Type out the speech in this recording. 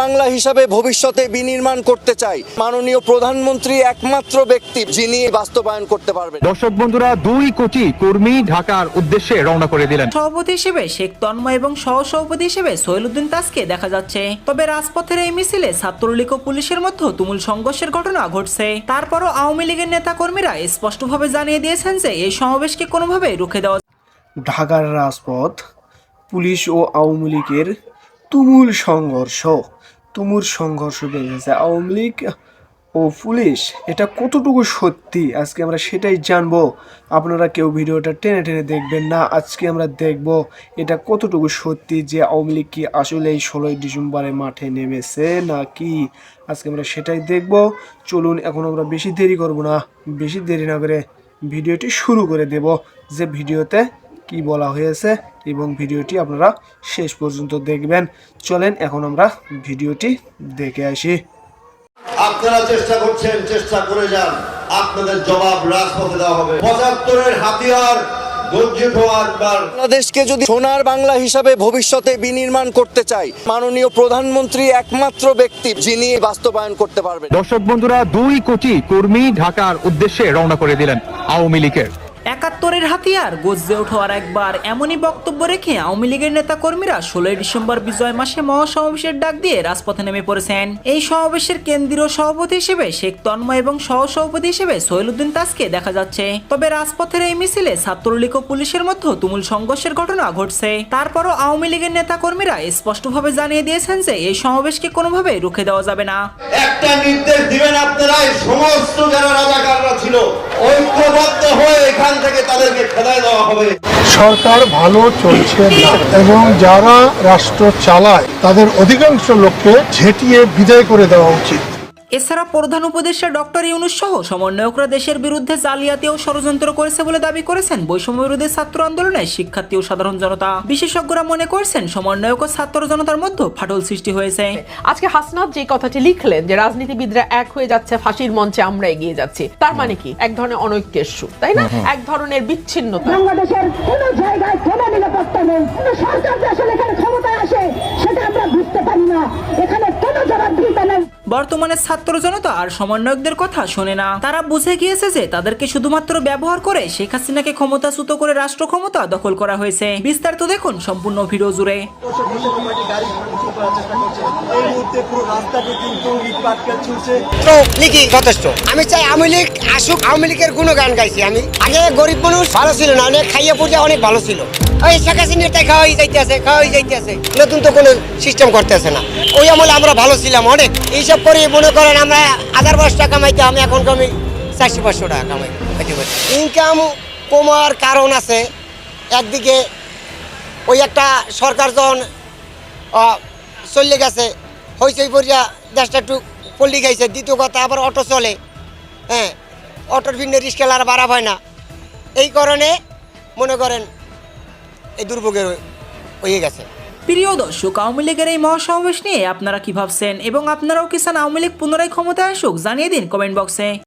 বাংলা হিসাবে ভবিষ্যতে বিনির্মাণ করতে চাই। মাননীয় প্রধানমন্ত্রী একমাত্র ব্যক্তি যিনি বাস্তবায়ন করতে পারবেন। দর্শক বন্ধুরা দুই কোটি কর্মী ঢাকার উদ্দেশ্যে রওনা করে দিলেন। সভাপতি হিসেবে শেখ তন্ময় এবং সহ সভাপতি হিসেবে সোহেলুদ্দিন তাসকে দেখা যাচ্ছে। তবে রাজপথের এই মিছিলে ছাত্রলীগ ও পুলিশের মধ্যে তুমুল সংঘর্ষের ঘটনা ঘটছে। তারপরও আওয়ামী লীগের নেতা কর্মীরা স্পষ্টভাবে জানিয়ে দিয়েছেন যে এই সমাবেশকে কোনোভাবে রুখে দেওয়া ঢাকার রাজপথ পুলিশ ও আওয়ামী লীগের তুমুল সংঘর্ষ তুমুল সংঘর্ষ বেড়েছে আওয়ামী লীগ ও পুলিশ। এটা কতটুকু সত্যি? আজকে আমরা সেটাই জানব। আপনারা কেউ ভিডিওটা টেনে টেনে দেখবেন না। আজকে আমরা দেখব এটা কতটুকু সত্যি যে আওয়ামী লীগ কি আসলে এই ষোলোই ডিসেম্বরে মাঠে নেমেছে নাকি? আজকে আমরা সেটাই দেখব। চলুন, এখন আমরা বেশি দেরি করব না। বেশি দেরি না করে ভিডিওটি শুরু করে দেব। যে ভিডিওতে কি বলা হয়েছে এবং ভিডিওটি আপনারা শেষ পর্যন্ত দেখবেন। চলেন এখন আমরা ভিডিওটি দেখে আসি। আপনারা চেষ্টা করছেন চেষ্টা করে যান। আপনাদের জবাব রাজপথে দেওয়া হবে। পঁচাত্তরের হাতিয়ার বাংলাদেশকে যদি সোনার বাংলা হিসাবে ভবিষ্যতে বিনির্মাণ করতে চাই মাননীয় প্রধানমন্ত্রী একমাত্র ব্যক্তি যিনি বাস্তবায়ন করতে পারবেন। দর্শক বন্ধুরা দুই কোটি কর্মী ঢাকার উদ্দেশ্যে রওনা করে দিলেন আওয়ামী লীগের। একাত্তরের হাতিয়ার গজ্জে ওঠার একবার এমনই বক্তব্য রেখে আওয়ামী লীগের নেতা কর্মীরা ষোলোই ডিসেম্বর বিজয় মাসে মহাসমাবেশের ডাক দিয়ে রাজপথে নেমে পড়েছেন। এই সমাবেশের কেন্দ্রীয় সভাপতি হিসেবে শেখ তন্ময় এবং সহসভাপতি হিসেবে সোহেলুদ্দিন তাসকে দেখা যাচ্ছে। তবে রাজপথের এই মিছিলে ছাত্রলীগ ও পুলিশের মধ্যে তুমুল সংঘর্ষের ঘটনা ঘটছে। তারপরও আওয়ামী লীগের নেতা কর্মীরা স্পষ্টভাবে জানিয়ে দিয়েছেন যে এই সমাবেশকে কোনোভাবে রুখে দেওয়া যাবে না। একটা নির্দেশ দিবেন আপনারা সমস্ত যারা রাজাকাররা ছিল ঐক্যবদ্ধ হয়ে এখান থেকে তাদেরকে দেওয়া হবে। সরকার ভালো চলছে না, এবং যারা রাষ্ট্র চালায়, তাদের অধিকাংশ লোককে ঝেঁটিয়ে বিদায় করে দেওয়া উচিত। এছাড়া প্রধান উপদেষ্টা ডক্টর ইউনুস সহ সমন্বয়করা দেশের বিরুদ্ধে জালিয়াতি ও ষড়যন্ত্র করেছে বলে দাবি করেছেন বৈষম্য বিরোধী ছাত্র আন্দোলনে শিক্ষার্থী ও সাধারণ জনতা। বিশেষজ্ঞরা মনে করছেন সমন্বয়ক ও ছাত্র জনতার মধ্যে ফাটল সৃষ্টি হয়েছে। আজকে হাসনাত যে কথাটি লিখলেন যে রাজনীতিবিদরা এক হয়ে যাচ্ছে ফাঁসির মঞ্চে আমরা এগিয়ে যাচ্ছি তার মানে কি? এক ধরনের অনৈক্যের তাই না? এক ধরনের বিচ্ছিন্নতা। বাংলাদেশের কোন জায়গায় কোন নিরাপত্তা নেই। কোন সরকার যে আসলে এখানে ক্ষমতায় আসে সেটা আমরা বুঝতে পারি না এখানে কোনো জবাবদিহিতা নেই বর্তমানে ছাত্র জনতা আর সমন্বয়কদের কথা শোনে না। তারা বুঝে গিয়েছে যে তাদেরকে শুধুমাত্র ব্যবহার করে শেখ হাসিনাকে ক্ষমতাচ্যুত করে রাষ্ট্র ক্ষমতা দখল করা হয়েছে। বিস্তারিত দেখুন সম্পূর্ণ ভিডিও জুড়ে। আমি চাই আসুক লীগের গুণগান গাইছি আমি। আগে গরিব মানুষ ভালো ছিল না অনেক খাইয়া পূজা অনেক ভালো ছিল। ওই শেখ হাসিনার তাই খাওয়াই যাইতে আছে খাওয়াই যাইতে আছে নতুন তো কোনো সিস্টেম করতে আছে না। ওই আমলে আমরা ভালো ছিলাম, অনেক। এইসব করে মনে করেন আমরা হাজার পাঁচ টাকা কামাইতে আমি এখন কমি চারশো পাঁচশো টাকা কামাই ইনকাম কমার কারণ আছে, একদিকে ওই একটা সরকার যখন চলে গেছে, হইচই পরিয়া দেশটা একটু পল্লি গাইছে দ্বিতীয় কথা আবার অটো চলে হ্যাঁ অটোর ভিন্ন রিক্সা আর বাড়া হয় না। এই কারণে মনে করেন এই দুর্ভোগের হয়ে গেছে। প্রিয় দর্শক, আওয়ামী লীগের এই মহাসমাবেশ নিয়ে আপনারা কি ভাবছেন? এবং আপনারাও কি চান আওয়ামী লীগ পুনরায় ক্ষমতায় আসুক? জানিয়ে দিন কমেন্ট বক্সে।